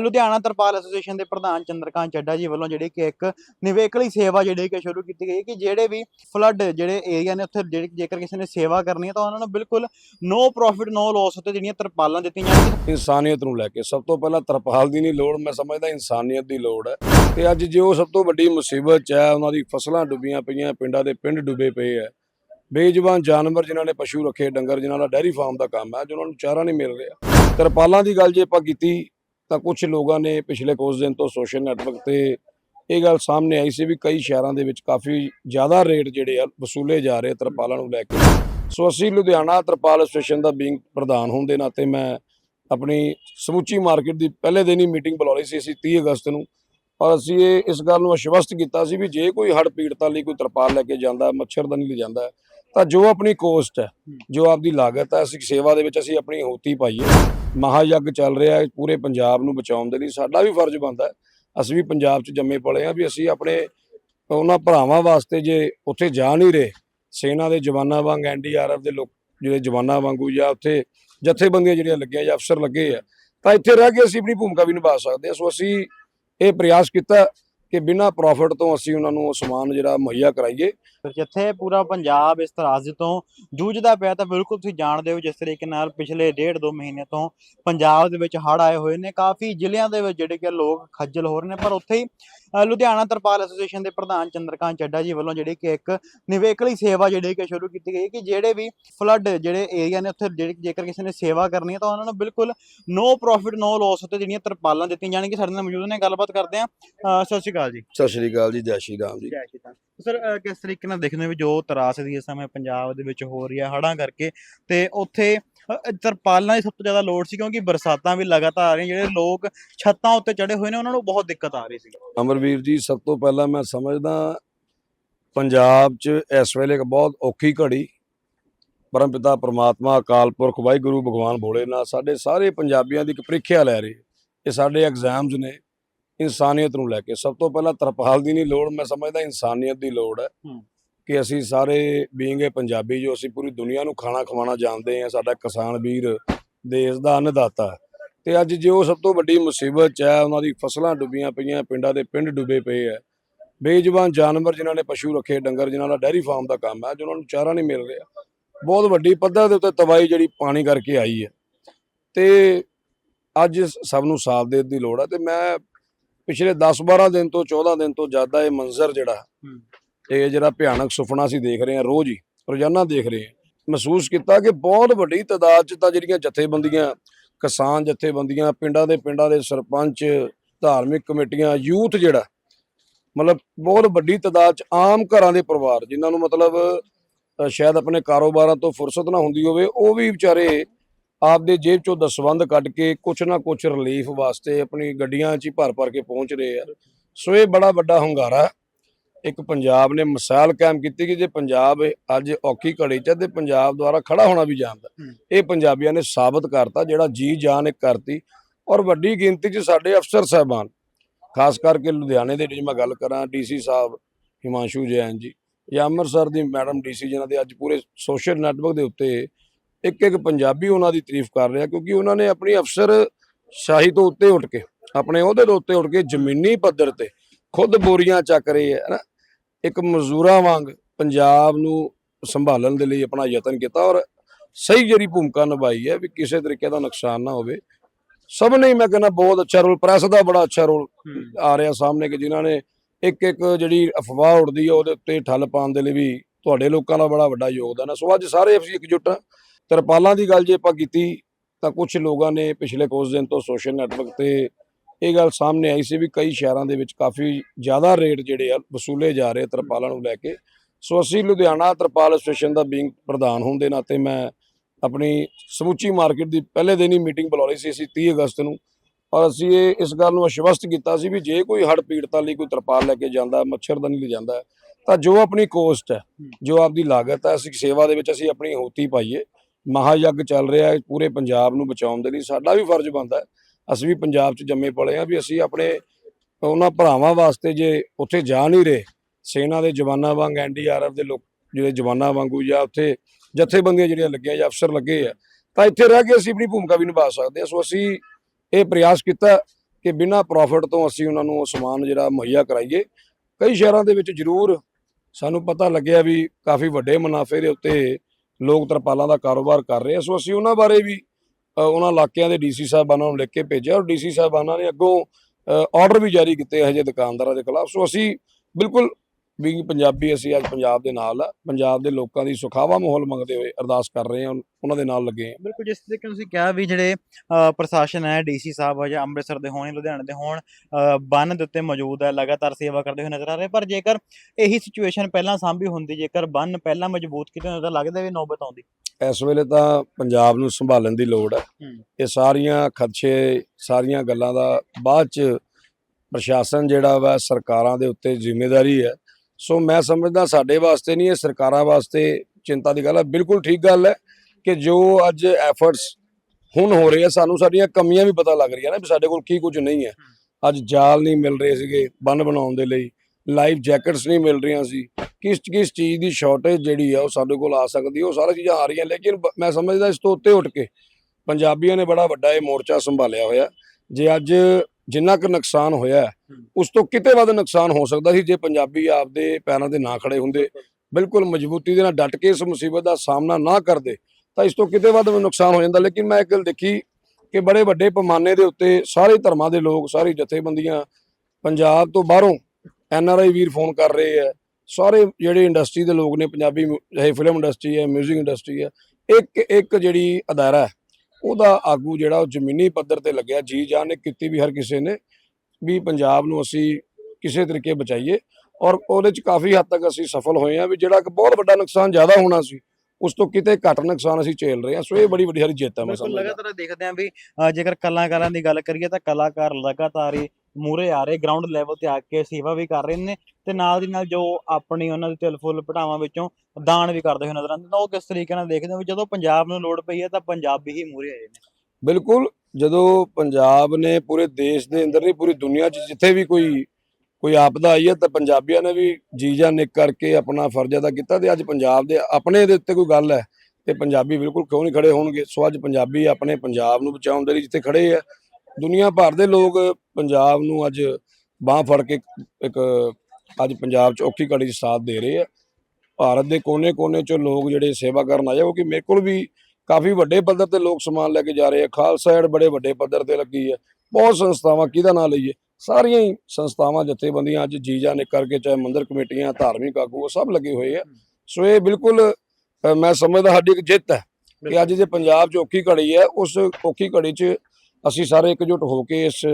ਲੁਧਿਆਣਾ ਤਰਪਾਲ ਐਸੋਸੀਏਸ਼ਨ ਦੇ ਪ੍ਰਧਾਨ ਚੰਦਰਕਾਂਤ ਚੱਡਾ ਜੀ ਵੱਲੋਂ ਜਿਹੜੀ ਕਿ ਇੱਕ ਨਿਵੇਕਲੀ ਸੇਵਾ ਜਿਹੜੀ ਕਿ ਸ਼ੁਰੂ ਕੀਤੀ ਗਈ ਕਿ ਜਿਹੜੇ ਵੀ ਫਲੱਡ ਜਿਹੜੇ ਏਰੀਆ ਨੇ ਉੱਥੇ ਜਿਹੜੀ ਜੇਕਰ ਕਿਸੇ ਨੇ ਸੇਵਾ ਕਰਨੀ ਹੈ ਤਾਂ ਉਹਨਾਂ ਨੂੰ ਬਿਲਕੁਲ ਨੋ ਪ੍ਰੋਫਿਟ ਨੋ ਲਾਸ ਉੱਤੇ ਜਿਹੜੀਆਂ ਤਰਪਾਲਾਂ ਦਿੱਤੀਆਂ ਜਾਣਗੀਆਂ। ਇਨਸਾਨੀਅਤ ਨੂੰ ਲੈ ਕੇ ਸਭ ਤੋਂ ਪਹਿਲਾਂ ਤਰਪਾਲ ਦੀ ਨਹੀਂ ਲੋੜ, ਮੈਂ ਸਮਝਦਾ ਇਨਸਾਨੀਅਤ ਦੀ ਲੋੜ ਹੈ। ਤੇ ਅੱਜ ਜੋ ਸਭ ਤੋਂ ਵੱਡੀ ਮੁਸੀਬਤ 'ਚ ਹੈ, ਉਹਨਾਂ ਦੀ ਫਸਲਾਂ ਡੁੱਬੀਆਂ ਪਈਆਂ, ਪਿੰਡਾਂ ਦੇ ਪਿੰਡ ਡੁੱਬੇ ਪਏ ਹੈ। ਬੇਜ਼ੁਬਾਨ ਜਾਨਵਰ ਜਿਨ੍ਹਾਂ ਨੇ ਪਸ਼ੂ ਰੱਖੇ, ਡੰਗਰ ਜਿਨ੍ਹਾਂ ਦਾ ਡੈਰੀ ਫਾਰਮ ਦਾ ਕੰਮ ਹੈ ਜਿਨ੍ਹਾਂ ਨੂੰ ਚਾਰਾ ਨਹੀਂ ਮਿਲ ਰਿਹਾ। ਤਰਪਾਲਾਂ ਦੀ ਗੱਲ ਜੇ ਆਪਾਂ ਕੀਤੀ ਤਾਂ ਕੁਝ ਲੋਕਾਂ ਨੇ ਪਿਛਲੇ ਕੁਝ ਦਿਨ ਤੋਂ ਸੋਸ਼ਲ ਨੈਟਵਰਕ ਤੇ ਇਹ ਗੱਲ ਸਾਹਮਣੇ ਆਈ ਸੀ ਵੀ ਕਈ ਸ਼ਹਿਰਾਂ ਦੇ ਵਿੱਚ ਕਾਫੀ ਜ਼ਿਆਦਾ ਰੇਟ ਜਿਹੜੇ ਆ ਵਸੂਲੇ ਜਾ ਰਹੇ ਤਰਪਾਲਾਂ ਨੂੰ ਲੈ ਕੇ। ਸੋ ਅਸੀਂ ਲੁਧਿਆਣਾ ਤਰਪਾਲ ਐਸੋਸੀਏਸ਼ਨ ਦਾ ਬੀਂਗ ਪ੍ਰਧਾਨ ਹੋਣ ਦੇ ਨਾਤੇ ਮੈਂ ਆਪਣੀ ਸਮੁੱਚੀ ਮਾਰਕੀਟ ਦੀ ਪਹਿਲੇ ਦਿਨ ਹੀ ਮੀਟਿੰਗ ਬੁਲਾ ਲਈ ਸੀ ਅਸੀਂ 30 ਅਗਸਤ ਨੂੰ। ਔਰ ਅਸੀਂ ਇਹ ਇਸ ਗੱਲ ਨੂੰ ਅਸ਼ਵਸਤ ਕੀਤਾ ਸੀ ਵੀ ਜੇ ਕੋਈ ਹੜ੍ਹ ਪੀੜਤਾਂ ਲਈ ਕੋਈ ਤਰਪਾਲ ਲੈ ਕੇ ਜਾਂਦਾ, ਮੱਛਰਦਾਨੀ ਲੈ ਜਾਂਦਾ ਤਾਂ ਜੋ ਆਪਣੀ ਕੋਸਟ ਹੈ ਜੋ ਆਪਦੀ ਲਾਗਤ ਹੈ ਅਸੀਂ ਸੇਵਾ ਦੇ ਵਿੱਚ ਅਸੀਂ ਆਪਣੀ ਹੋਤੀ ਪਾਈਏ ਮਹਾਯੱਗ ਚੱਲ ਰਿਹਾ ਹੈ ਪੂਰੇ ਪੰਜਾਬ ਨੂੰ ਬਚਾਉਣ ਦੇ ਲਈ। ਸਾਡਾ ਵੀ ਫਰਜ਼ ਬਣਦਾ ਹੈ। ਅਸੀਂ ਵੀ ਪੰਜਾਬ 'ਚ ਜੰਮੇ ਪਲੇ ਆ ਵੀ ਅਸੀਂ ਆਪਣੇ ਉਹਨਾਂ ਭਰਾਵਾਂ ਵਾਸਤੇ ਜੇ ਉੱਥੇ ਜਾ ਨਹੀਂ ਰਹੇ ਸੈਨਾ ਦੇ ਜਵਾਨਾਂ ਵਾਂਗ ਐਨਡੀਆਰਐਫ ਦੇ ਲੋਕ ਜਿਹੜੇ ਜਵਾਨਾਂ ਵਾਂਗੂ ਜਾਂ ਉੱਥੇ ਜਥੇਬੰਦੀਆਂ ਜਿਹੜੀਆਂ ਲੱਗੀਆਂ ਜਾਂ ਅਫਸਰ ਲੱਗੇ ਆ ਤਾਂ ਇੱਥੇ ਰਹਿ ਕੇ ਅਸੀਂ ਆਪਣੀ ਭੂਮਿਕਾ ਵੀ ਨਿਭਾ ਸਕਦੇ ਹਾਂ। ਸੋ ਅਸੀਂ ਇਹ ਪ੍ਰਯਾਸ ਕੀਤਾ ਕਿ ਬਿਨਾਂ ਪ੍ਰੋਫਿਟ ਤੋਂ ਅਸੀਂ ਉਹਨਾਂ ਨੂੰ ਉਹ ਸਮਾਨ ਜਿਹੜਾ ਮੁਹੱਈਆ ਕਰਾਈਏ। ਜਿੱਥੇ ਪੂਰਾ ਪੰਜਾਬ ਇਸ ਤਰਾਜ਼ੀ ਤੋਂ ਜੂਝਦਾ ਪਿਆ ਤਾਂ ਬਿਲਕੁਲ ਤੁਸੀਂ ਜਾਣਦੇ ਹੋ ਜਿਸ ਤਰੀਕੇ ਨਾਲ ਪਿਛਲੇ ਡੇਢ ਦੋ ਮਹੀਨੇ ਤੋਂ ਪੰਜਾਬ ਦੇ ਵਿੱਚ ਹੜ੍ਹ ਆਏ ਹੋਏ ਨੇ। ਕਾਫੀ ਜ਼ਿਲ੍ਹਿਆਂ ਦੇ ਵਿੱਚ ਜਿਹੜੇ ਕਿ ਲੋਕ ਖੱਜਲ ਹੋ ਰਹੇ ਨੇ, ਪਰ ਉੱਥੇ ਹੀ ਲੁਧਿਆਣਾ ਤਰਪਾਲ ਐਸੋਸੀਏਸ਼ਨ ਦੇ ਪ੍ਰਧਾਨ ਚੰਦਰਕਾਂਤ ਚੱਡਾ ਜੀ ਵੱਲੋਂ ਜਿਹੜੀ ਕਿ ਇੱਕ ਨਿਵੇਕਲੀ ਸੇਵਾ ਜਿਹੜੀ ਕਿ ਸ਼ੁਰੂ ਕੀਤੀ ਗਈ ਕਿ ਜਿਹੜੇ ਵੀ ਫਲੱਡ ਜਿਹੜੇ ਏਰੀਆ ਨੇ ਉੱਥੇ ਜਿਹੜੀ ਜੇਕਰ ਕਿਸੇ ਨੇ ਸੇਵਾ ਕਰਨੀ ਹੈ ਤਾਂ ਉਹਨਾਂ ਨੂੰ ਬਿਲਕੁਲ ਨੋ ਪ੍ਰੋਫਿਟ ਨੋ ਲਾਸ ਉੱਤੇ ਜਿਹੜੀਆਂ ਤਰਪਾਲਾਂ ਦਿੱਤੀਆਂ ਜਾਣਗੀਆਂ। ਸਾਡੇ ਨਾਲ ਮੌਜੂਦ ਨੇ, ਗੱਲਬਾਤ ਕਰਦੇ ਆ ਸਤਿ ਸ਼੍ਰੀ ਅਕਾਲ। ਜੀ। ਸਤਿ ਸ਼੍ਰੀ ਅਕਾਲ ਜੀ ਜੈ ਸ਼੍ਰੀ ਰਾਮ ਜੀ। ਜੈ ਸ਼੍ਰੀ ਰਾਮ। ਸਰ ਕਿਸ ਤਰੀਕੇ ਨਾਲ ਦੇਖਦੇ ਹੋ ਵੀ ਜੋ ਤਰਾਸਦੀ ਇਸ ਸਮੇਂ ਪੰਜਾਬ ਦੇ ਵਿੱਚ ਹੋ ਰਹੀ ਹੈ ਹੜ੍ਹਾਂ ਕਰਕੇ? ਤੇ ਉੱਥੇ ਤਰਪਾਲਾਂ ਦੀ ਸਭ ਤੋਂ ਜ਼ਿਆਦਾ ਲੋੜ ਸੀ ਕਿਉਂਕਿ ਬਰਸਾਤਾਂ ਵੀ ਲਗਾਤਾਰ ਆ ਰਹੀਆਂ ਜਿਹੜੇ ਲੋਕ ਛੱਤਾਂ ਉੱਤੇ ਚੜੇ ਹੋਏ ਨੇ ਉਹਨਾਂ ਨੂੰ ਬਹੁਤ ਦਿੱਕਤ ਆ ਰਹੀ ਸੀ। ਅਮਰਵੀਰ ਜੀ ਸਭ ਤੋਂ ਪਹਿਲਾਂ ਮੈਂ ਸਮਝਦਾ ਪੰਜਾਬ 'ਚ ਇਸ ਵੇਲੇ ਇੱਕ ਬਹੁਤ ਔਖੀ ਘੜੀ। ਪਰਮਪਿਤਾ ਪ੍ਰਮਾਤਮਾ ਅਕਾਲ ਪੁਰਖ ਵਾਹਿਗੁਰੂ ਭਗਵਾਨ ਭੋਲੇਨਾਥ ਸਾਡੇ ਸਾਰੇ ਪੰਜਾਬੀਆਂ ਦੀ ਇੱਕ ਪ੍ਰੀਖਿਆ ਲੈ ਰਹੇ। ਇਹ ਸਾਡੇ ਐਗਜ਼ਾਮਸ ਨੇ। ਇਨਸਾਨੀਅਤ ਨੂੰ ਲੈ ਕੇ। ਸਭ ਤੋਂ ਪਹਿਲਾਂ ਤਰਪਾਲ ਦੀ ਨਹੀਂ ਲੋੜ ਮੈਂ ਸਮਝਦਾ ਇਨਸਾਨੀਅਤ ਦੀ ਲੋੜ ਹੈ। ਕਿ ਅਸੀਂ ਸਾਰੇ ਬੀਇੰਗ ਏ ਪੰਜਾਬੀ ਜੋ ਅਸੀਂ ਪੂਰੀ ਦੁਨੀਆ ਨੂੰ ਖਾਣਾ ਖਵਾਉਣਾ ਜਾਣਦੇ ਹਾਂ ਸਾਡਾ ਕਿਸਾਨ ਵੀਰ ਦੇਸ਼ ਦਾ ਅੰਨਦਾਤਾ ਹੈ। ਤੇ ਅੱਜ ਜੋ ਸਭ ਤੋਂ ਵੱਡੀ ਮੁਸੀਬਤ 'ਚ ਹੈ ਉਹਨਾਂ ਦੀ ਫਸਲਾਂ ਡੁੱਬੀਆਂ ਪਈਆਂ ਪਿੰਡਾਂ ਦੇ ਪਿੰਡ ਡੁੱਬੇ ਪਏ ਹੈ। ਬੇਜ਼ੁਬਾਨ ਜਾਨਵਰ ਜਿਨ੍ਹਾਂ ਨੇ ਪਸ਼ੂ ਰੱਖੇ ਡੰਗਰ ਜਿਨ੍ਹਾਂ ਦਾ ਡੈਰੀ ਫਾਰਮ ਦਾ ਕੰਮ ਹੈ ਜਿਨ੍ਹਾਂ ਨੂੰ ਚਾਰਾ ਨਹੀਂ ਮਿਲ ਰਿਹਾ। ਬਹੁਤ ਵੱਡੀ ਪੱਧਰ ਦੇ ਉੱਤੇ ਤਬਾਹੀ ਜਿਹੜੀ ਪਾਣੀ ਕਰਕੇ ਆਈ ਹੈ। ਤੇ ਅੱਜ ਸਭ ਨੂੰ ਸਾਥ ਦੇਣ ਦੀ ਲੋੜ ਹੈ। ਤੇ ਮੈਂ ਪਿਛਲੇ 10-12 ਦਿਨ ਤੋਂ 14 ਦਿਨ ਤੋਂ ਜ਼ਿਆਦਾ ਇਹ ਮੰਜ਼ਰ ਜਿਹੜਾ। ਇਹ ਜਿਹੜਾ ਭਿਆਨਕ ਸੁਪਨਾ ਅਸੀਂ ਦੇਖ ਰਹੇ ਹਾਂ ਰੋਜ਼ ਹੀ ਰੋਜ਼ਾਨਾ ਦੇਖ ਰਹੇ ਹਾਂ ਮਹਿਸੂਸ ਕੀਤਾ ਕਿ ਬਹੁਤ ਵੱਡੀ ਤਾਦਾਦ 'ਚ ਤਾਂ ਜਿਹੜੀਆਂ ਜਥੇਬੰਦੀਆਂ ਕਿਸਾਨ ਜਥੇਬੰਦੀਆਂ ਪਿੰਡਾਂ ਦੇ ਪਿੰਡਾਂ ਦੇ ਸਰਪੰਚ ਧਾਰਮਿਕ ਕਮੇਟੀਆਂ ਯੂਥ ਜਿਹੜਾ ਮਤਲਬ ਬਹੁਤ ਵੱਡੀ ਤਾਦਾਦ 'ਚ ਆਮ ਘਰਾਂ ਦੇ ਪਰਿਵਾਰ ਜਿਨ੍ਹਾਂ ਨੂੰ ਮਤਲਬ ਸ਼ਾਇਦ ਆਪਣੇ ਕਾਰੋਬਾਰਾਂ ਤੋਂ ਫੁਰਸਤ ਨਾ ਹੁੰਦੀ ਹੋਵੇ ਉਹ ਵੀ ਵਿਚਾਰੇ ਆਪਦੇ ਜੇਬ 'ਚੋਂ ਦਸਵੰਧ ਕੱਢ ਕੇ ਕੁਛ ਨਾ ਕੁਛ ਰਿਲੀਫ ਵਾਸਤੇ ਆਪਣੀ ਗੱਡੀਆਂ 'ਚ ਹੀ ਭਰ ਭਰ ਕੇ ਪਹੁੰਚ ਰਹੇ ਆ ਸੋ ਇਹ ਬੜਾ ਵੱਡਾ ਹੁੰਗਾਰਾ। ਇੱਕ ਪੰਜਾਬ ਨੇ ਮਿਸਾਲ ਕਾਇਮ ਕੀਤੀ ਕਿ ਜੇ ਪੰਜਾਬ ਅੱਜ ਔਖੀ ਘੜੀ 'ਚ ਤੇ ਪੰਜਾਬ ਦੁਆਰਾ ਖੜਾ ਹੋਣਾ ਵੀ ਜਾਣਦਾ। ਇਹ ਪੰਜਾਬੀਆਂ ਨੇ ਸਾਬਤ ਕਰਤਾ ਜਿਹੜਾ ਜੀ ਜਾਨ ਇੱਕ ਕਰਤੀ ਔਰ ਵੱਡੀ ਗਿਣਤੀ 'ਚ ਸਾਡੇ ਅਫਸਰ ਸਾਹਿਬਾਨ ਖਾਸ ਕਰਕੇ ਲੁਧਿਆਣੇ ਦੇ ਜੇ ਮੈਂ ਗੱਲ ਕਰਾਂ ਡੀਸੀ ਸਾਹਿਬ ਹਿਮਾਂਸ਼ੂ ਜੈਨ ਜੀ ਜਾਂ ਅੰਮ੍ਰਿਤਸਰ ਦੀ ਮੈਡਮ ਡੀਸੀ ਜਿਨ੍ਹਾਂ ਦੇ ਅੱਜ ਪੂਰੇ ਸੋਸ਼ਲ ਨੈਟਵਰਕ ਦੇ ਉੱਤੇ ਇੱਕ ਇੱਕ ਪੰਜਾਬੀ ਉਹਨਾਂ ਦੀ ਤਾਰੀਫ ਕਰ ਰਿਹਾ ਕਿਉਂਕਿ ਉਹਨਾਂ ਨੇ ਆਪਣੀ ਅਫਸਰ ਸ਼ਾਹੀ ਤੋਂ ਉੱਤੇ ਉੱਠ ਕੇ ਆਪਣੇ ਅਹੁਦੇ ਤੋਂ ਉੱਤੇ ਉੱਠ ਕੇ ਜ਼ਮੀਨੀ ਪੱਧਰ ਤੇ ਖੁਦ ਬੋਰੀਆਂ ਚੱਕ ਰਹੇ ਹੈ ਨਾ ਇੱਕ ਮਜ਼ਦੂਰਾਂ ਵਾਂਗ ਪੰਜਾਬ ਨੂੰ ਸੰਭਾਲਣ ਦੇ ਲਈ ਆਪਣਾ ਯਤਨ ਕੀਤਾ ਔਰ ਸਹੀ ਜਿਹੜੀ ਭੂਮਿਕਾ ਨਿਭਾਈ ਹੈ ਵੀ ਕਿਸੇ ਤਰੀਕੇ ਦਾ ਨੁਕਸਾਨ ਨਾ ਹੋਵੇ। ਸਭ ਨੇ ਮੈਂ ਕਹਿੰਦਾ ਬਹੁਤ ਅੱਛਾ ਰੋਲ ਪ੍ਰੈਸ ਦਾ ਬੜਾ ਅੱਛਾ ਰੋਲ ਆ ਰਿਹਾ ਸਾਹਮਣੇ ਕਿ ਜਿਨ੍ਹਾਂ ਨੇ ਇੱਕ ਇੱਕ ਜਿਹੜੀ ਅਫਵਾਹ ਉੜਦੀ ਹੈ ਉਹਦੇ ਉੱਤੇ ਠੱਲ ਪਾਉਣ ਦੇ ਲਈ ਵੀ ਤੁਹਾਡੇ ਲੋਕਾਂ ਦਾ ਬੜਾ ਵੱਡਾ ਯੋਗਦਾਨ ਹੈ। ਸੋ ਅੱਜ ਸਾਰੇ ਅਸੀਂ ਇਕਜੁੱਟ ਹਾਂ। ਤਰਪਾਲਾਂ ਦੀ ਗੱਲ ਜੇ ਆਪਾਂ ਕੀਤੀ, ਤਾਂ ਕੁਝ ਲੋਕਾਂ ਨੇ ਪਿਛਲੇ ਕੁਝ ਦਿਨ ਤੋਂ ਸੋਸ਼ਲ ਨੈਟਵਰਕ ਤੇ ਇਹ ਗੱਲ ਸਾਹਮਣੇ ਆਈ ਸੀ ਵੀ ਕਈ ਸ਼ਹਿਰਾਂ ਦੇ ਵਿੱਚ ਕਾਫੀ ਜ਼ਿਆਦਾ ਰੇਟ ਜਿਹੜੇ ਆ ਵਸੂਲੇ ਜਾ ਰਹੇ ਤਰਪਾਲਾਂ ਨੂੰ ਲੈ ਕੇ। ਸੋ ਅਸੀਂ ਲੁਧਿਆਣਾ ਤਰਪਾਲ ਐਸੋਸੀਏਸ਼ਨ ਦਾ ਬੀਂਗ ਪ੍ਰਧਾਨ ਹੋਣ ਦੇ ਨਾਤੇ ਮੈਂ ਆਪਣੀ ਸਮੁੱਚੀ ਮਾਰਕੀਟ ਦੀ ਪਹਿਲੇ ਦਿਨ ਹੀ ਮੀਟਿੰਗ ਬੁਲਾ ਲਈ ਸੀ ਅਸੀਂ 30 ਅਗਸਤ ਨੂੰ। ਔਰ ਅਸੀਂ ਇਹ, ਇਸ ਗੱਲ ਨੂੰ ਅਸ਼ਵਸਤ ਕੀਤਾ ਸੀ ਵੀ ਜੇ ਕੋਈ ਹੜ੍ਹ ਪੀੜਤਾਂ ਲਈ ਕੋਈ ਤਰਪਾਲ ਲੈ ਕੇ ਜਾਂਦਾ, ਮੱਛਰਦਾਨੀ ਲੈ ਜਾਂਦਾ, ਤਾਂ ਜੋ ਆਪਣੀ ਕੋਸਟ ਹੈ, ਜੋ ਆਪਦੀ ਲਾਗਤ ਹੈ, ਅਸੀਂ ਸੇਵਾ ਦੇ ਵਿੱਚ ਅਸੀਂ ਆਪਣੀ ਹੋਤੀ ਪਾਈਏ। ਮਹਾਯੱਗ ਚੱਲ ਰਿਹਾ ਹੈ, ਪੂਰੇ ਪੰਜਾਬ ਨੂੰ ਬਚਾਉਣ ਦੇ ਲਈ। ਸਾਡਾ ਵੀ ਫਰਜ਼ ਬਣਦਾ ਹੈ। ਅਸੀਂ ਵੀ ਪੰਜਾਬ 'ਚ ਜੰਮੇ ਪਲੇ ਆ ਵੀ ਅਸੀਂ ਆਪਣੇ, ਉਹਨਾਂ ਭਰਾਵਾਂ ਵਾਸਤੇ ਜੇ ਉੱਥੇ ਜਾ ਨਹੀਂ ਰਹੇ, ਸੈਨਾ ਦੇ ਜਵਾਨਾਂ ਵਾਂਗ ਐਨਡੀਆਰਐਫ ਦੇ ਲੋਕ ਜਿਹੜੇ ਜਵਾਨਾਂ ਵਾਂਗੂ ਜਾਂ ਉੱਥੇ ਜਥੇਬੰਦੀਆਂ ਜਿਹੜੀਆਂ ਲੱਗੀਆਂ ਜਾਂ ਅਫਸਰ ਲੱਗੇ ਆ, ਤਾਂ ਇੱਥੇ ਰਹਿ ਕੇ ਅਸੀਂ ਆਪਣੀ ਭੂਮਿਕਾ ਵੀ ਨਿਭਾ ਸਕਦੇ ਹਾਂ। ਸੋ ਅਸੀਂ ਇਹ ਪ੍ਰਯਾਸ ਕੀਤਾ ਕਿ ਬਿਨਾਂ ਪ੍ਰੋਫਿਟ ਤੋਂ ਅਸੀਂ ਉਹਨਾਂ ਨੂੰ ਸਮਾਨ ਜਿਹੜਾ ਮੁਹੱਈਆ ਕਰਾਈਏ। ਕਈ ਸ਼ਹਿਰਾਂ ਦੇ ਵਿੱਚ ਜ਼ਰੂਰ ਸਾਨੂੰ ਪਤਾ ਲੱਗਿਆ ਵੀ ਕਾਫੀ ਵੱਡੇ ਮੁਨਾਫੇ ਦੇ ਉੱਤੇ ਲੋਕ ਤਰਪਾਲਾਂ ਦਾ ਕਾਰੋਬਾਰ ਕਰ ਰਹੇ ਆ। ਸੋ ਅਸੀਂ ਉਹਨਾਂ ਬਾਰੇ ਵੀ ਉਹਨਾਂ ਇਲਾਕਿਆਂ ਦੇ ਡੀਸੀ ਸਾਹਿਬਾਨਾਂ ਨੂੰ ਲਿਖ ਕੇ ਭੇਜਿਆ ਔਰ ਡੀਸੀ ਸਾਹਿਬਾਨਾਂ ਨੇ ਅੱਗੋਂ ਆਰਡਰ ਵੀ ਜਾਰੀ ਕੀਤੇ ਇਹੋ ਜਿਹੇ ਦੁਕਾਨਦਾਰਾਂ ਦੇ ਖਿਲਾਫ। ਸੋ ਅਸੀਂ ਬਿਲਕੁਲ ਵੀ ਪੰਜਾਬੀ ਅਸੀਂ ਅੱਜ ਪੰਜਾਬ ਦੇ ਨਾਲ ਪੰਜਾਬ ਦੇ ਲੋਕਾਂ ਦੀ ਸੁਖਾਵਾ ਮਾਹੌਲ ਮੰਗਦੇ ਹੋਏ ਅਰਦਾਸ ਕਰ ਰਹੇ ਹਾਂ ਉਹਨਾਂ ਦੇ ਨਾਲ ਲੱਗੇ ਹਾਂ। ਬਿਲਕੁਲ ਜਿਸ ਤਰੀਕੇ ਤੁਸੀਂ ਕਿਹਾ ਵੀ ਜਿਹੜੇ ਪ੍ਰਸ਼ਾਸਨ ਹੈ ਡੀਸੀ ਸਾਹਿਬ ਹੈ ਜਾਂ ਅੰਮ੍ਰਿਤਸਰ ਦੇ ਹੋਣ ਲੁਧਿਆਣੇ ਦੇ ਹੋਣ ਬੰਨ ਦੇ ਉੱਤੇ ਮੌਜੂਦ ਹੈ ਲਗਾਤਾਰ ਸੇਵਾ ਕਰਦੇ ਹੋਏ ਨਜ਼ਰ ਆ ਰਹੇ ਪਰ ਜੇਕਰ ਇਹੀ ਸਿਚੁਏਸ਼ਨ ਪਹਿਲਾਂ ਸਾਂਭੀ ਹੁੰਦੀ ਜੇਕਰ ਬੰਨ ਪਹਿਲਾਂ ਮਜ਼ਬੂਤ ਕੀਤੇ ਹੁੰਦੇ ਤਾਂ ਲੱਗਦਾ ਵੀ ਨੌਬਤ ਆਉਂਦੀ। ਇਸ ਵੇਲੇ ਤਾਂ ਪੰਜਾਬ ਨੂੰ ਸੰਭਾਲਣ ਦੀ ਲੋੜ ਹੈ। ਹੂੰ। ਇਹ ਸਾਰੀਆਂ ਖਦਸ਼ੇ ਸਾਰੀਆਂ ਗੱਲਾਂ ਦਾ ਬਾਅਦ ਚ ਪ੍ਰਸ਼ਾਸਨ ਜਿਹੜਾ ਵਾ ਸਰਕਾਰਾਂ ਦੇ ਉੱਤੇ ਜ਼ਿੰਮੇਵਾਰੀ ਹੈ। ਸੋ ਮੈਂ ਸਮਝਦਾ ਸਾਡੇ ਵਾਸਤੇ ਨਹੀਂ, ਇਹ ਸਰਕਾਰਾਂ ਵਾਸਤੇ ਚਿੰਤਾ ਦੀ ਗੱਲ ਹੈ ਬਿਲਕੁਲ ਠੀਕ ਗੱਲ ਹੈ ਕਿ ਜੋ ਅੱਜ ਐਫਰਟਸ ਹੁਣ ਹੋ ਰਹੇ ਆ, ਸਾਨੂੰ ਸਾਡੀਆਂ ਕਮੀਆਂ ਵੀ ਪਤਾ ਲੱਗ ਰਹੀਆਂ ਨੇ ਵੀ ਸਾਡੇ ਕੋਲ ਕੀ ਕੁਝ ਨਹੀਂ ਹੈ। ਅੱਜ ਜਾਲ ਨਹੀਂ ਮਿਲ ਰਹੇ ਸੀਗੇ ਬੰਨ ਬਣਾਉਣ ਦੇ ਲਈ ਲਾਈਫ ਜੈਕਟਸ ਨਹੀਂ ਮਿਲ ਰਹੀਆਂ ਸੀ। ਕਿਸ ਕਿਸ ਚੀਜ਼ ਦੀ ਸ਼ਾਰਟੇਜ ਜਿਹੜੀ ਆ, ਉਹ ਸਾਡੇ ਕੋਲ ਆ ਸਕਦੀ ਉਹ ਸਾਰੀਆਂ ਚੀਜ਼ਾਂ ਆ ਰਹੀਆਂ। ਲੇਕਿਨ ਮੈਂ ਸਮਝਦਾ ਇਸ ਤੋਂ ਉੱਤੇ ਉੱਠ ਕੇ ਪੰਜਾਬੀਆਂ ਨੇ ਬੜਾ ਵੱਡਾ ਇਹ ਮੋਰਚਾ ਸੰਭਾਲਿਆ ਹੋਇਆ। ਜੇ ਅੱਜ ਜਿੰਨਾ ਕੁ ਨੁਕਸਾਨ ਹੋਇਆ ਉਸ ਤੋਂ ਕਿਤੇ ਵੱਧ ਨੁਕਸਾਨ ਹੋ ਸਕਦਾ ਸੀ ਜੇ ਪੰਜਾਬੀ ਆਪਦੇ ਪੈਰਾਂ ਤੇ ਨਾ ਖੜੇ ਹੁੰਦੇ। ਬਿਲਕੁਲ। ਮਜ਼ਬੂਤੀ ਦੇ ਨਾਲ ਡਟ ਕੇ ਇਸ ਮੁਸੀਬਤ ਦਾ ਸਾਹਮਣਾ ਨਾ ਕਰਦੇ ਤਾਂ ਇਸ ਤੋਂ ਕਿਤੇ ਵੱਧ ਨੁਕਸਾਨ ਹੋ ਜਾਂਦਾ। ਲੇਕਿਨ ਮੈਂ ਇੱਕ ਗੱਲ ਦੇਖੀ ਕਿ ਬੜੇ ਵੱਡੇ ਪੈਮਾਨੇ ਦੇ ਉੱਤੇ ਸਾਰੇ ਧਰਮਾਂ ਦੇ ਲੋਕ ਸਾਰੀ ਜਥੇਬੰਦੀਆਂ ਪੰਜਾਬ ਤੋਂ ਬਾਹਰੋਂ N R I Veer phone ਕਰ ਰਹੇ ਆ ਸਾਰੇ ਜਿਹੜੇ ਇੰਡਸਟਰੀ ਦੇ ਲੋਕ ਨੇ ਪੰਜਾਬੀ ਚਾਹੇ ਫਿਲਮ ਇੰਡਸਟਰੀ ਹੈ 뮤직 ਇੰਡਸਟਰੀ ਹੈ ਇੱਕ ਇੱਕ ਜਿਹੜੀ ਅਦਾਰਾ ਹੈ ਉਹਦਾ ਆਗੂ ਜਿਹੜਾ ਉਹ ਜ਼ਮੀਨੀ ਪੱਧਰ ਤੇ ਲੱਗਿਆ ਜੀ ਜਾਨ ਨੇ ਕੀਤੀ ਵੀ ਹਰ ਕਿਸੇ ਨੇ ਵੀ ਪੰਜਾਬ ਨੂੰ ਅਸੀਂ ਕਿਸੇ ਤਰੀਕੇ ਬਚਾਈਏ ਔਰ ਉਹਦੇ ਚ ਕਾਫੀ ਹੱਦ ਤੱਕ ਅਸੀਂ ਸਫਲ ਹੋਏ ਆ ਵੀ ਜਿਹੜਾ ਕਿ ਬਹੁਤ ਵੱਡਾ ਨੁਕਸਾਨ ਜ਼ਿਆਦਾ ਹੋਣਾ ਸੀ ਉਸ ਤੋਂ ਕਿਤੇ ਘੱਟ ਨੁਕਸਾਨ ਅਸੀਂ ਝੇਲ ਰਹੇ ਹਾਂ। ਸੋ ਇਹ ਬੜੀ ਵੱਡੀ ਸਾਡੀ ਜਿੱਤ ਹੈ ਮੈਂ ਸਮਝਦਾ। ਲਗਾਤਾਰ ਦੇਖਦੇ ਆਂ ਵੀ ਜੇਕਰ ਕਲਾਕਾਰਾਂ ਦੀ ਗੱਲ ਕਰੀਏ ਤਾਂ ਕਲਾਕਾਰ ਲਗਾਤਾਰ ਹੀ ਮੂਰੇ ਆ ਰਹੇ ਗਰਾਊਂਡ ਲੈਵਲ ਤੇ ਆ ਕੇ ਸੇਵਾ ਵੀ ਕਰ ਰਹੇ ਨੇ ਤੇ ਨਾਲ ਦੀ ਨਾਲ ਜੋ ਆਪਣੀ ਉਹਨਾਂ ਦੇ ਤਿਲ ਫੁੱਲ ਪਟਾਵਾਂ ਵਿੱਚੋਂ ਦਾਨ ਵੀ ਕਰਦੇ ਹੋਏ ਨਜ਼ਰ ਆਉਂਦੇ ਤਾਂ ਉਹ ਕਿਸ ਤਰੀਕੇ ਨਾਲ ਦੇਖਦੇ ਹੋ ਵੀ ਜਦੋਂ ਪੰਜਾਬ ਨੂੰ ਲੋੜ ਪਈ ਹੈ ਤਾਂ ਪੰਜਾਬੀ ਹੀ ਮੂਰੇ ਆਏ ਨੇ? ਬਿਲਕੁਲ, ਜਦੋਂ ਪੰਜਾਬ ਨੇ ਪੂਰੇ ਦੇਸ਼ ਦੇ ਅੰਦਰ ਨਹੀਂ, ਪੂਰੀ ਦੁਨੀਆ 'ਚ ਜਿੱਥੇ ਵੀ ਕੋਈ ਕੋਈ ਆਪਦਾ ਆਈ ਹੈ ਤਾਂ ਪੰਜਾਬੀਆਂ ਨੇ ਵੀ ਜੀਜਾ ਨਿਕ ਕਰਕੇ ਆਪਣਾ ਫਰਜ਼ ਅਦਾ ਕੀਤਾ ਤੇ ਅੱਜ ਪੰਜਾਬ ਦੇ, ਆਪਣੇ ਦੇ ਉੱਤੇ ਕੋਈ ਗੱਲ ਹੈ ਤੇ ਪੰਜਾਬੀ ਬਿਲਕੁਲ ਕਿਉਂ ਨਹੀਂ ਖੜੇ ਹੋਣਗੇ? ਸੋ ਅੱਜ ਪੰਜਾਬੀ ਆਪਣੇ ਪੰਜਾਬ ਨੂੰ ਬਚਾਉਣ ਦੇ ਲਈ ਜਿੱਥੇ ਖੜੇ ਆ ਦੁਨੀਆ ਭਰ ਦੇ ਲੋਕ ਪੰਜਾਬ ਨੂੰ ਅੱਜ ਬਾਹ ਫੜ ਕੇ ਇੱਕ ਅੱਜ ਪੰਜਾਬ 'ਚ ਔਖੀ ਘੜੀ 'ਚ ਸਾਥ ਦੇ ਰਹੇ ਆ। ਭਾਰਤ ਦੇ ਕੋਨੇ-ਕੋਨੇ 'ਚੋਂ ਲੋਕ ਜਿਹੜੇ ਸੇਵਾ ਕਰਨ ਆਏ ਆ, ਕਿਉਂਕਿ ਮੇਰੇ ਕੋਲ ਵੀ ਕਾਫੀ ਵੱਡੇ ਪੱਧਰ ਤੇ ਲੋਕ ਸਮਾਨ ਲੈ ਕੇ ਜਾ ਰਹੇ ਆ। ਖਾਲਸਾ ਏਡ ਬੜੇ ਵੱਡੇ ਪੱਧਰ ਤੇ ਲੱਗੀ ਹੈ ਬਹੁਤ ਸੰਸਥਾਵਾਂ ਕਿਹਦਾ ਨਾਂ ਲਈਏ? ਸਾਰੀਆਂ ਹੀ ਸੰਸਥਾਵਾਂ ਜਥੇਬੰਦੀਆਂ ਅੱਜ ਜੀਜਾ ਨੇ ਕਰਕੇ ਚਾਹੇ ਮੰਦਰ ਕਮੇਟੀਆਂ ਧਾਰਮਿਕ ਆਗੂ ਉਹ ਸਭ ਲੱਗੇ ਹੋਏ ਆ। ਸੋ ਇਹ ਬਿਲਕੁਲ ਮੈਂ ਸਮਝਦਾ ਸਾਡੀ ਇੱਕ ਜਿੱਤ ਹੈ ਕਿ ਅੱਜ ਜੇ ਪੰਜਾਬ 'ਚ ਔਖੀ ਘੜੀ ਹੈ ਉਸ ਔਖੀ ਘੜੀ 'ਚ ਅਸੀਂ ਸਾਰੇ ਇਕਜੁੱਟ ਹੋ ਕੇ ਇਸ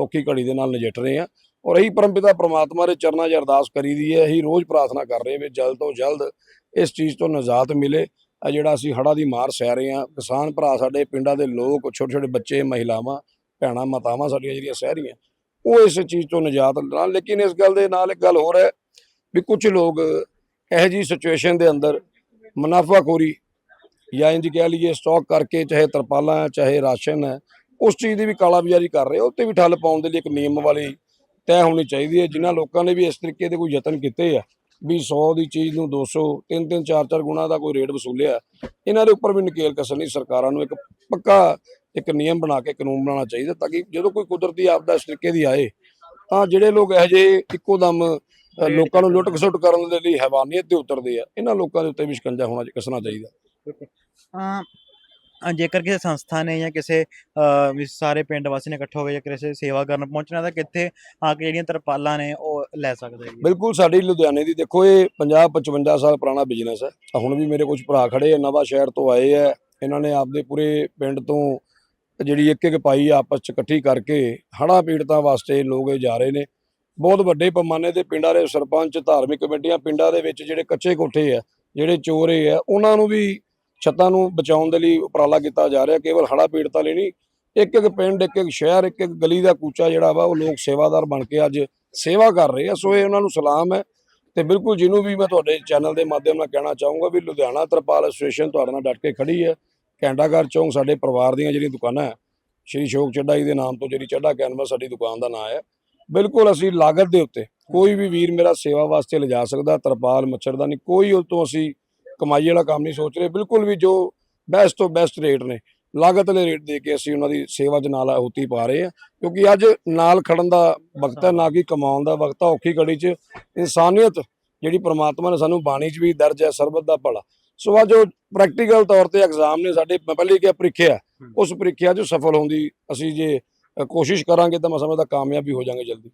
ਔਖੀ ਘੜੀ ਦੇ ਨਾਲ ਨਜਿੱਠ ਰਹੇ ਹਾਂ ਔਰ ਇਹੀ ਪਰਮਪਿਤਾ ਪ੍ਰਮਾਤਮਾ ਦੇ ਚਰਨਾਂ 'ਚ ਅਰਦਾਸ ਕਰੀਦੀ ਹੈ ਅਸੀਂ ਰੋਜ਼ ਪ੍ਰਾਰਥਨਾ ਕਰ ਰਹੇ ਹਾਂ ਵੀ ਜਲਦ ਤੋਂ ਜਲਦ ਇਸ ਚੀਜ਼ ਤੋਂ ਨਿਜਾਤ ਮਿਲੇ। ਆ ਜਿਹੜਾ ਅਸੀਂ ਹੜ੍ਹਾਂ ਦੀ ਮਾਰ ਸਹਿ ਰਹੇ ਹਾਂ, ਕਿਸਾਨ ਭਰਾ ਸਾਡੇ, ਪਿੰਡਾਂ ਦੇ ਲੋਕ ਛੋਟੇ ਛੋਟੇ ਬੱਚੇ, ਮਹਿਲਾਵਾਂ, ਭੈਣਾਂ, ਮਾਤਾਵਾਂ ਸਾਡੀਆਂ ਜਿਹੜੀਆਂ ਸਹਿ ਰਹੀਆਂ, ਉਹ ਇਸ ਚੀਜ਼ ਤੋਂ ਨਿਜਾਤ ਲੈਣ ਲੇਕਿਨ ਇਸ ਗੱਲ ਦੇ ਨਾਲ ਇੱਕ ਗੱਲ ਹੋਰ ਹੈ ਵੀ ਕੁਝ ਲੋਕ ਇਹੋ ਜਿਹੀ ਸਿਚੁਏਸ਼ਨ ਦੇ ਅੰਦਰ ਮੁਨਾਫਾਖੋਰੀ ਜਾਂ ਇੰਜ ਕਹਿ ਲਈਏ ਸਟਾਕ ਕਰਕੇ ਚਾਹੇ ਤਰਪਾਲਾਂ ਹੈ, ਚਾਹੇ ਰਾਸ਼ਨ ਹੈ ਉਸ ਚੀਜ਼ ਦੀ ਵੀ ਕਾਲਾਬਾਜ਼ਾਰੀ ਕਰ ਰਹੇ ਆ, ਉਹ ਵੀ ਠੱਲ ਪਾਉਣ ਦੇ ਲਈ ਇੱਕ ਨਿਯਮ ਵਾਲੀ ਤੈਅ ਹੋਣੀ ਚਾਹੀਦੀ ਹੈ ਜਿਨ੍ਹਾਂ ਲੋਕਾਂ ਨੇ ਵੀ ਇਸ ਤਰੀਕੇ ਦੇ ਕੋਈ ਯਤਨ ਕੀਤੇ ਆ ਵੀ 100 ਦੀ ਚੀਜ਼ ਨੂੰ 200 ਤਿੰਨ ਤਿੰਨ ਚਾਰ ਚਾਰ ਗੁਣਾ ਦਾ ਕੋਈ ਰੇਟ ਵਸੂਲਿਆ ਇਹਨਾਂ ਦੇ ਉੱਪਰ ਵੀ ਨਕੇਲ ਕੱਸਣੀ ਸਰਕਾਰਾਂ ਨੂੰ ਇੱਕ ਪੱਕਾ ਇੱਕ ਨਿਯਮ ਬਣਾ ਕੇ ਕਾਨੂੰਨ ਬਣਾਉਣਾ ਚਾਹੀਦਾ ਤਾਂ ਕਿ ਜਦੋਂ ਕੋਈ ਕੁਦਰਤੀ ਆਪਦਾ ਇਸ ਤਰੀਕੇ ਦੀ ਆਏ ਤਾਂ ਜਿਹੜੇ ਲੋਕ ਇਹੋ ਜਿਹੇ ਇੱਕੋ ਦਮ ਲੋਕਾਂ ਨੂੰ ਲੁੱਟ ਖਸੁੱਟ ਕਰਨ ਦੇ ਲਈ ਹੈਵਾਨੀਅਤ ਤੇ ਉਤਰਦੇ ਆ ਇਹਨਾਂ ਲੋਕਾਂ ਦੇ ਉੱਤੇ ਵੀ ਸ਼ਿਕੰਜਾ ਹੋਣਾ ਕੱਸਣਾ ਚਾਹੀਦਾ। ਜੇਕਰ ਕਿਸੇ ਸੰਸਥਾ ਨੇ ਜਾਂ ਕਿਸੇ ਵੀ ਸਾਰੇ ਪਿੰਡ ਵਾਸੀ ਨੇ ਇਕੱਠੇ ਹੋ ਕੇ ਜਾਂ ਕਿਸੇ ਸੇਵਾ ਕਰਨ ਪਹੁੰਚਣਾ ਤਾਂ ਕਿੱਥੇ ਆ ਕੇ ਜਿਹੜੀਆਂ ਤਰਪਾਲਾਂ ਨੇ ਉਹ ਲੈ ਸਕਦੇ ਜੀ ਬਿਲਕੁਲ, ਸਾਡੀ ਲੁਧਿਆਣੇ ਦੀ ਦੇਖੋ ਇਹ 50 55 ਸਾਲ ਪੁਰਾਣਾ ਬਿਜ਼ਨਸ ਹੈ। ਹੁਣ ਵੀ ਮੇਰੇ ਕੁਝ ਭਰਾ ਖੜੇ ਆ, ਨਵਾਂ ਸ਼ਹਿਰ ਤੋਂ ਆਏ ਆ। ਇਹਨਾਂ ਨੇ ਆਪਦੇ ਪੂਰੇ ਪਿੰਡ ਤੋਂ ਜਿਹੜੀ ਇੱਕ ਇੱਕ ਪਾਈ ਆਪਸ ਚ ਇਕੱਠੀ ਕਰਕੇ ਹੜ੍ਹਾਂ ਪੀੜਤਾਂ ਵਾਸਤੇ ਲੋਕ ਇਹ ਜਾ ਰਹੇ ਨੇ। ਬਹੁਤ ਵੱਡੇ ਪੈਮਾਨੇ ਤੇ ਪਿੰਡਾਂ ਦੇ ਸਰਪੰਚ, ਧਾਰਮਿਕ ਕਮੇਟੀਆਂ ਪਿੰਡਾਂ ਦੇ ਵਿੱਚ ਜਿਹੜੇ ਕੱਚੇ ਕੋਠੇ ਆ, ਜਿਹੜੇ ਚੋਰੇ ਆ, ਉਹਨਾਂ ਨੂੰ ਵੀ ਛੱਤਾਂ ਨੂੰ ਬਚਾਉਣ ਦੇ ਲਈ ਉਪਰਾਲਾ ਕੀਤਾ ਜਾ ਰਿਹਾ, ਕੇਵਲ ਹੜਾ ਪੀੜਤਾਂ ਲਈ ਨਹੀਂ, ਇੱਕ ਇੱਕ ਪਿੰਡ, ਇੱਕ ਇੱਕ ਸ਼ਹਿਰ, ਇੱਕ ਇੱਕ ਗਲੀ ਦਾ ਕੂਚਾ ਜਿਹੜਾ ਵਾ, ਉਹ ਲੋਕ ਸੇਵਾਦਾਰ ਬਣ ਕੇ ਅੱਜ ਸੇਵਾ ਕਰ ਰਹੇ ਆ। ਸੋ ਇਹ ਉਹਨਾਂ ਨੂੰ ਸਲਾਮ ਹੈ ਤੇ ਬਿਲਕੁਲ ਜਿਹਨੂੰ ਵੀ ਮੈਂ ਤੁਹਾਡੇ ਚੈਨਲ ਦੇ ਮਾਧਿਅਮ ਨਾਲ ਕਹਿਣਾ ਚਾਹੂੰਗਾ ਵੀ ਲੁਧਿਆਣਾ ਤਰਪਾਲ ਐਸੋਸੀਏਸ਼ਨ ਤੁਹਾਡੇ ਨਾਲ ਡਟ ਕੇ ਖੜੀ ਹੈ। ਘੰਟਾਘਰ ਚੌਂਕ ਸਾਡੇ ਪਰਿਵਾਰ ਦੀਆਂ ਜਿਹੜੀਆਂ ਦੁਕਾਨਾਂ ਹੈ, ਸ਼੍ਰੀ ਸ਼ੋਕ ਚੱਡਾ ਜੀ ਦੇ ਨਾਮ ਤੋਂ ਜਿਹੜੀ ਚੱਡਾ ਕੈਨਵਸ ਸਾਡੀ ਦੁਕਾਨ ਦਾ ਨਾਮ ਹੈ, ਬਿਲਕੁਲ ਅਸੀਂ ਲਾਗਤ ਦੇ ਉੱਤੇ ਕੋਈ ਵੀ ਵੀਰ ਮੇਰਾ ਸੇਵਾ ਵਾਸਤੇ ਲਿਜਾ ਸਕਦਾ, ਤਰਪਾਲ ਮੱਛਰਦਾਨੀ, ਕੋਈ ਉਹ ਤੋਂ ਅਸੀਂ ਕਮਾਈ ਵਾਲਾ ਕੰਮ ਨਹੀਂ ਸੋਚ ਰਹੇ। ਬਿਲਕੁਲ ਵੀ ਜੋ ਬੈਸਟ ਤੋਂ ਬੈਸਟ ਰੇਟ ਨੇ ਲਾਗਤ ਵਾਲੇ ਰੇਟ ਦੇ ਕੇ ਅਸੀਂ ਉਹਨਾਂ ਦੀ ਸੇਵਾ 'ਚ ਨਾਲ ਆਹੂਤੀ ਪਾ ਰਹੇ ਹਾਂ। ਕਿਉਂਕਿ ਅੱਜ ਨਾਲ ਖੜਨ ਦਾ ਵਕਤ ਹੈ ਨਾ ਕਿ ਕਮਾਉਣ ਦਾ ਵਕਤ ਹੈ ਔਖੀ ਘੜੀ 'ਚ ਇਨਸਾਨੀਅਤ ਜਿਹੜੀ ਪ੍ਰਮਾਤਮਾ ਨੇ ਸਾਨੂੰ ਬਾਣੀ 'ਚ ਵੀ ਦਰਜ ਹੈ ਸਰਬਤ ਦਾ ਭਲਾ। ਸੋ ਅੱਜ ਜੋ ਪ੍ਰੈਕਟੀਕਲ ਤੌਰ ਤੇ ਐਗਜ਼ਾਮ ਨੇ ਸਾਡੇ ਪਹਿਲੇ ਕਿਹਾ ਪ੍ਰੀਖਿਆ ਉਸ ਪ੍ਰੀਖਿਆ 'ਚ ਸਫਲ ਹੋਣ ਦੀ ਅਸੀਂ ਜੇ ਕੋਸ਼ਿਸ਼ ਕਰਾਂਗੇ ਤਾਂ ਮੈਂ ਸਮਝਦਾ ਕਾਮਯਾਬ ਵੀ ਹੋ ਜਾਵਾਂਗੇ ਜਲਦੀ।